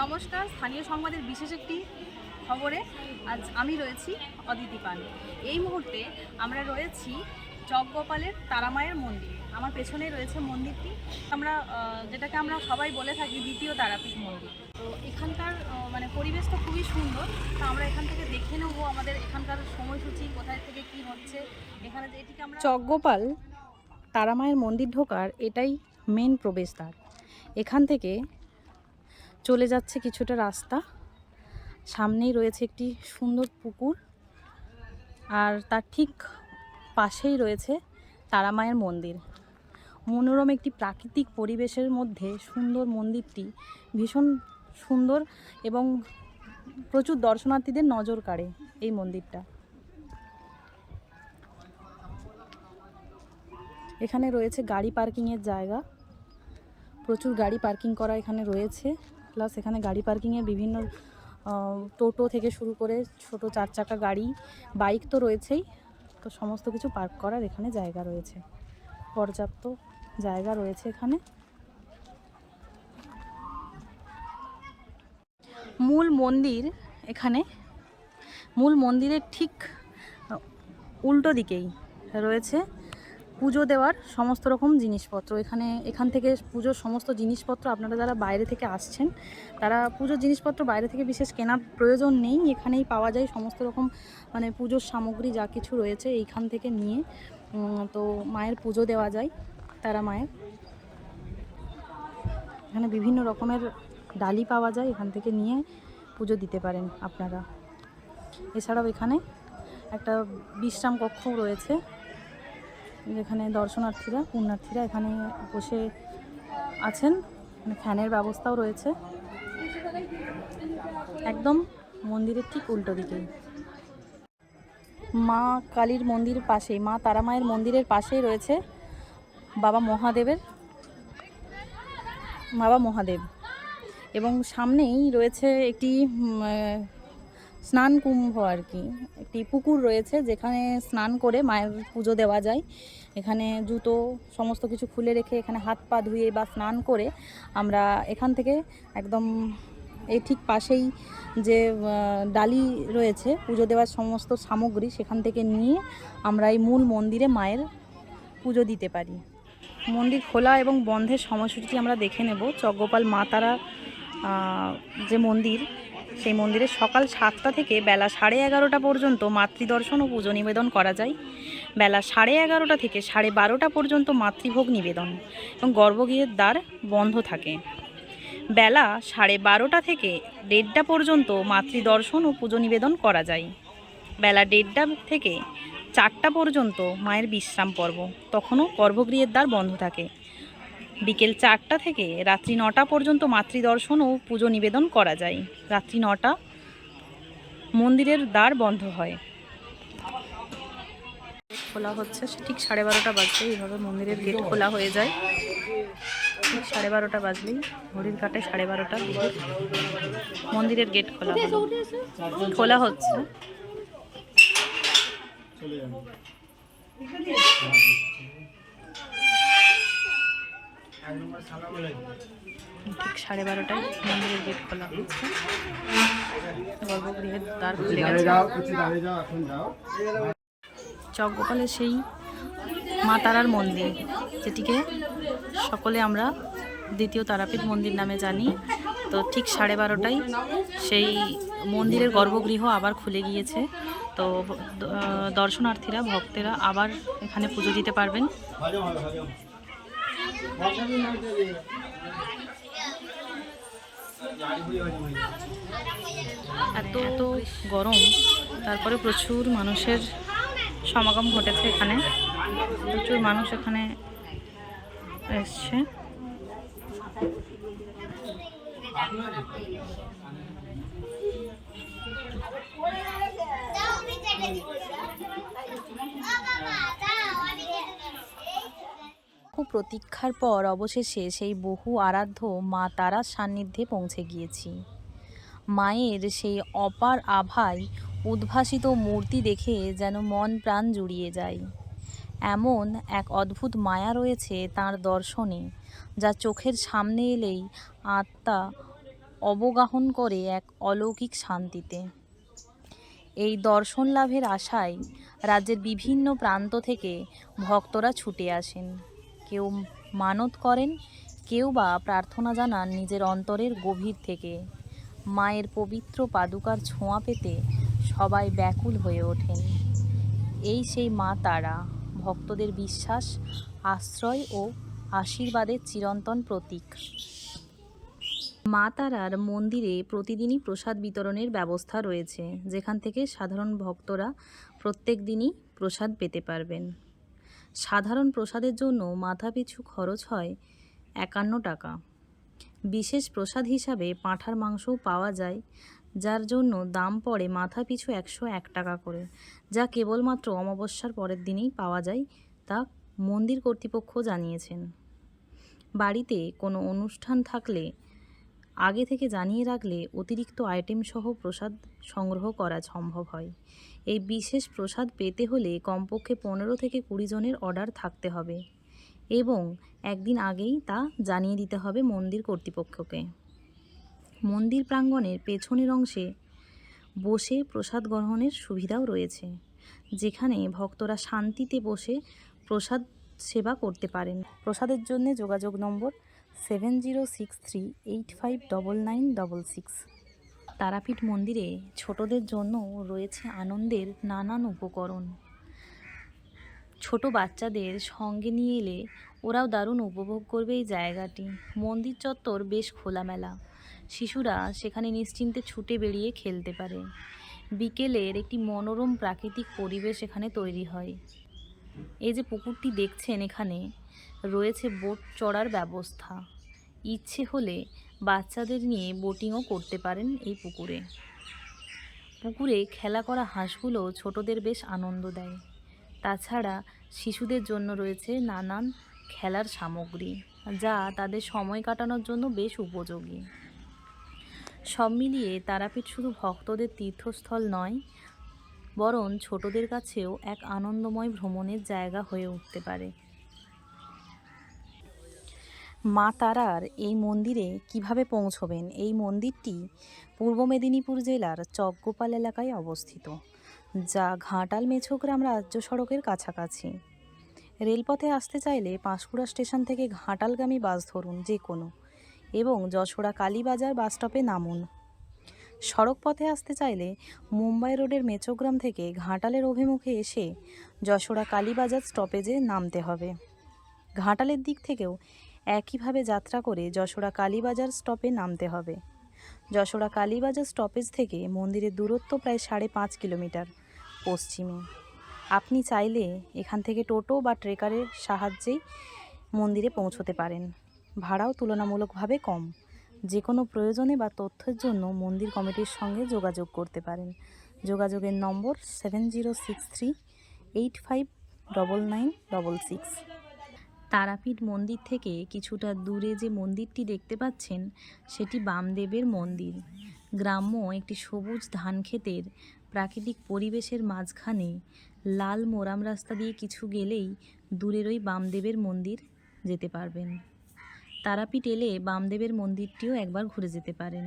নমস্কার, স্থানীয় সংবাদের বিশেষ একটি খবরে আজ আমি রয়েছি অদিতি পান এই মুহূর্তে আমরা রয়েছি জগগোপালের তারামায়ের মন্দিরে। আমার পেছনে রয়েছে মন্দিরটি। আমরা যেটাকে আমরা সবাই বলে থাকি দ্বিতীয় তারাপীঠ মন্দির। তো এখানকার মানে পরিবেশটা খুবই সুন্দর। তো আমরা এখান থেকে দেখে নেব আমাদের এখানকার সময়সূচি, কোথায় থেকে কি হচ্ছে। এখানে এটিকে আমরা চকগোপাল তারামায়ের মন্দির ঢোকার এটাই মেন প্রবেশদ্বার। এখান থেকে চলে যাচ্ছে কিছুটা রাস্তা। সামনেই রয়েছে একটি সুন্দর পুকুর আর তার ঠিক পাশেই রয়েছে তারামায়ের মন্দির। মনোরম একটি প্রাকৃতিক পরিবেশের মধ্যে সুন্দর মন্দিরটি ভীষণ সুন্দর এবং প্রচুর দর্শনার্থীদের নজর কাড়ে এই মন্দিরটা। এখানে রয়েছে গাড়ি পার্কিংয়ের জায়গা। প্রচুর গাড়ি পার্কিং করা এখানে রয়েছে। প্লাস এখানে গাড়ি পার্কিংয়ে বিভিন্ন টোটো থেকে শুরু করে ছোট চার চাকা গাড়ি বাইক তো রয়েছেই। তো সমস্ত কিছু পার্ক করার এখানে জায়গা রয়েছে। পর্যাপ্ত জায়গা রয়েছে এখানে। মূল মন্দির এখানে। মূল মন্দিরের ঠিক উল্টো দিকেই রয়েছে। পুজো দেওয়ার সমস্ত রকম জিনিসপত্র। এখানে, এখান থেকে পুজোর সমস্ত জিনিসপত্র আপনারা যারা বাইরে থেকে আসছেন, তারা পুজোর জিনিসপত্র বাইরে থেকে বিশেষ কেনার প্রয়োজন নেই। এখানেই পাওয়া যায় সমস্ত রকম মানে পুজোর সামগ্রী যা কিছু রয়েছে এইখান থেকে নিয়ে তো মায়ের পুজো দেওয়া যায়, তারা মায়ের। এখানে বিভিন্ন রকমের ডালি পাওয়া যায়, এখান থেকে নিয়ে পুজো দিতে পারেন আপনারা। এছাড়াও এখানে একটা বিশ্রাম কক্ষও রয়েছে। যেখানে দর্শনার্থীরা, পুণ্যার্থীরা এখানে বসে আছেন। মানে ফ্যানের ব্যবস্থাও রয়েছে। একদম মন্দিরের ঠিক উল্টো দিকেই। মা কালীর মন্দির পাশেই, মা তারামায়ের মন্দিরের পাশেই রয়েছে বাবা মহাদেবের, বাবা মহাদেব। এবং সামনেই রয়েছে একটি স্নান কুম্ভ আর কি। একটি পুকুর রয়েছে যেখানে স্নান করে মায়ের পুজো দেওয়া যায়। এখানে জুতো, সমস্ত কিছু খুলে রেখে এখানে হাত পা ধুয়ে বা স্নান করে আমরা এখান থেকে একদম এই ঠিক পাশেই যে ডালি রয়েছে, পুজো দেওয়ার সমস্ত সামগ্রী সেখান থেকে নিয়ে আমরা এই মূল মন্দিরে মায়ের পুজো দিতে পারি। মন্দির খোলা এবং বন্ধের সময়সূচিটি আমরা দেখে নেব। চকগোপাল মাতারা যে মন্দির সেই মন্দিরে সকাল সাতটা থেকে বেলা সাড়ে এগারোটা পর্যন্ত মাতৃদর্শন ও পুজো নিবেদন করা যায়। বেলা সাড়ে এগারোটা থেকে সাড়ে বারোটা পর্যন্ত মাতৃভোগ নিবেদন এবং গর্ভগৃহের দ্বার বন্ধ থাকে। বেলা সাড়ে বারোটা থেকে দেড়টা পর্যন্ত মাতৃদর্শন ও পুজো নিবেদন করা যায়। বেলা দেড়টা থেকে চারটা পর্যন্ত মায়ের বিশ্রাম পর্ব। তখনও গর্ভগৃহের দ্বার বন্ধ থাকে। বিকেল চারটা থেকে রাত্রি নটা পর্যন্ত মাতৃদর্শন ও পুজো নিবেদন করা যায়। রাত্রি নটা মন্দিরের দ্বার বন্ধ হয়। খোলা হচ্ছে ঠিক সাড়ে বারোটা বাজলে এইভাবে মন্দিরের গেট খোলা হয়ে যায়। ঠিক সাড়ে বারোটা বাজলেই ঘড়ির কাটে সাড়ে বারোটা মন্দিরের গেট খোলা। খোলা হচ্ছে। ঠিক সাড়ে বারোটায় মন্দিরের গেট খোলা গর্ভগৃহের দ্বার খুলে গেছে। চকগোপালের সেই মা তারার মন্দির, যেটিকে সকলে আমরা দ্বিতীয় তারাপীঠ মন্দির নামে জানি। তো ঠিক সাড়ে বারোটায় সেই মন্দিরের গর্ভগৃহ আবার খুলে গিয়েছে। তো দর্শনার্থীরা, ভক্তেরা আবার এখানে পুজো দিতে পারবেন। এত গরম তারপরে প্রচুর মানুষের সমাগম ঘটেছে এখানে। প্রচুর মানুষ এখানে এসছে। প্রতীক্ষার পর অবশেষে সেই বহু আরাধ্য মা তারার সান্নিধ্যে পৌঁছে গিয়েছি। মায়ের সেই অপার আভায় উদ্ভাসিত মূর্তি দেখে যেন মন প্রাণ জুড়িয়ে যায়। এমন এক অদ্ভুত মায়া রয়েছে তার দর্শনে, যা চোখের সামনে এলেই আত্মা অবগাহন করে এক অলৌকিক শান্তিতে। এই দর্শন লাভের আশায় রাজ্যের বিভিন্ন প্রান্ত থেকে ভক্তরা ছুটে আসেন। কেউ মানত করেন, কেউ বা প্রার্থনা জানান নিজের অন্তরের গভীর থেকে। মায়ের পবিত্র পাদুকার ছোঁয়া পেতে সবাই ব্যাকুল হয়ে ওঠেন। এই সেই মা তারা, ভক্তদের বিশ্বাস, আশ্রয় ও আশীর্বাদের চিরন্তন প্রতীক। মা তারার মন্দিরে প্রতিদিনই প্রসাদ বিতরণের ব্যবস্থা রয়েছে, যেখান থেকে সাধারণ ভক্তরা প্রত্যেক দিনই প্রসাদ পেতে পারবেন। সাধারণ প্রসাদের জন্য মাথাপিছু খরচ হয় একান্ন টাকা। বিশেষ প্রসাদ হিসাবে পাঁঠার মাংসও পাওয়া যায়, যার জন্য দাম পড়ে মাথা পিছু একশো এক টাকা করে, যা কেবলমাত্র অমাবস্যার পরের দিনেই পাওয়া যায়, তা মন্দির কর্তৃপক্ষ জানিয়েছেন। বাড়িতে কোনো অনুষ্ঠান থাকলে আগে থেকে জানিয়ে রাখলে অতিরিক্ত আইটেম সহ প্রসাদ সংগ্রহ করা সম্ভব হয়। এই বিশেষ প্রসাদ পেতে হলে কমপক্ষে পনেরো থেকে কুড়ি জনের অর্ডার থাকতে হবে এবং একদিন আগেই তা জানিয়ে দিতে হবে মন্দির কর্তৃপক্ষকে। মন্দির প্রাঙ্গণের পেছনের অংশে বসে প্রসাদ গ্রহণের সুবিধাও রয়েছে, যেখানে ভক্তরা শান্তিতে বসে প্রসাদ সেবা করতে পারেন। প্রসাদের জন্য যোগাযোগ নম্বর seven zero six three eight five double nine double six. Tarapith মন্দিরে ছোটদের জন্য রয়েছে আনন্দের নানান উপকরণ। ছোট বাচ্চাদের সঙ্গে নিয়ে এলে ওরাও দারুণ উপভোগ করবে এই জায়গাটি। মন্দির চত্বর বেশ খোলামেলা। শিশুরা সেখানে নিশ্চিন্তে ছুটে বেরিয়ে খেলতে পারে। বিকেলের একটি মনোরম প্রাকৃতিক পরিবেশ এখানে তৈরি হয়। এই যে পুকুরটি দেখছেন এখানে, রয়েছে বোট চড়ার ব্যবস্থা। ইচ্ছে হলে বাচ্চাদের নিয়ে বোটিংও করতে পারেন এই পুকুরে। পুকুরে খেলা করা হাঁসগুলো ছোটদের বেশ আনন্দ দেয়। তাছাড়া শিশুদের জন্য রয়েছে নানান খেলার সামগ্রী, যা তাদের সময় কাটানোর জন্য বেশ উপযোগী। সব মিলিয়ে তারাপীঠ শুধু ভক্তদের তীর্থস্থল নয় বরং ছোটদের কাছেও এক আনন্দময় ভ্রমণের জায়গা হয়ে উঠতে পারে। মা তারার এই মন্দিরে কীভাবে পৌঁছবেন? এই মন্দিরটি পূর্ব মেদিনীপুর জেলার চকগোপাল এলাকায় অবস্থিত, যা ঘাটাল মেছোগ্রাম রাজ্য সড়কের কাছাকাছি। রেলপথে আসতে চাইলে পাঁশকুড়া স্টেশন থেকে ঘাটালগামী বাস ধরুন যে কোনো এবং যশোড়া কালীবাজার বাস স্টপে নামুন। সড়ক পথে আসতে চাইলে মুম্বাই রোডের মেচোগ্রাম থেকে ঘাটালের অভিমুখে এসে যশোড়া কালীবাজার স্টপেজে নামতে হবে। ঘাটালের দিক থেকেও একইভাবে যাত্রা করে যশোরা কালীবাজার স্টপে নামতে হবে। যশোড়া কালীবাজার স্টপেজ থেকে মন্দিরের দূরত্ব প্রায় সাড়ে পাঁচ কিলোমিটার পশ্চিমে। আপনি চাইলে এখান থেকে টোটো বা ট্রেকারের সাহায্যেই মন্দিরে পৌঁছতে পারেন। ভাড়াও তুলনামূলকভাবে কম। কোনো প্রয়োজনে বা তথ্যের জন্য মন্দির কমিটির সঙ্গে যোগাযোগ করতে পারেন। যোগাযোগের নম্বর seven zero six three eight five double nine double six. Tarapith মন্দির থেকে কিছুটা দূরে যে মন্দিরটি দেখতে পাচ্ছেন, সেটি বামদেবের মন্দির। গ্রাম্য একটি সবুজ ধান ক্ষেতের প্রাকৃতিক পরিবেশের মাঝখানে লাল মোরাম রাস্তা দিয়ে কিছু গেলেই দূরের ওই বামদেবের মন্দির যেতে পারবেন। তারাপীঠ এলে বামদেবের মন্দিরটিও একবার ঘুরে যেতে পারেন।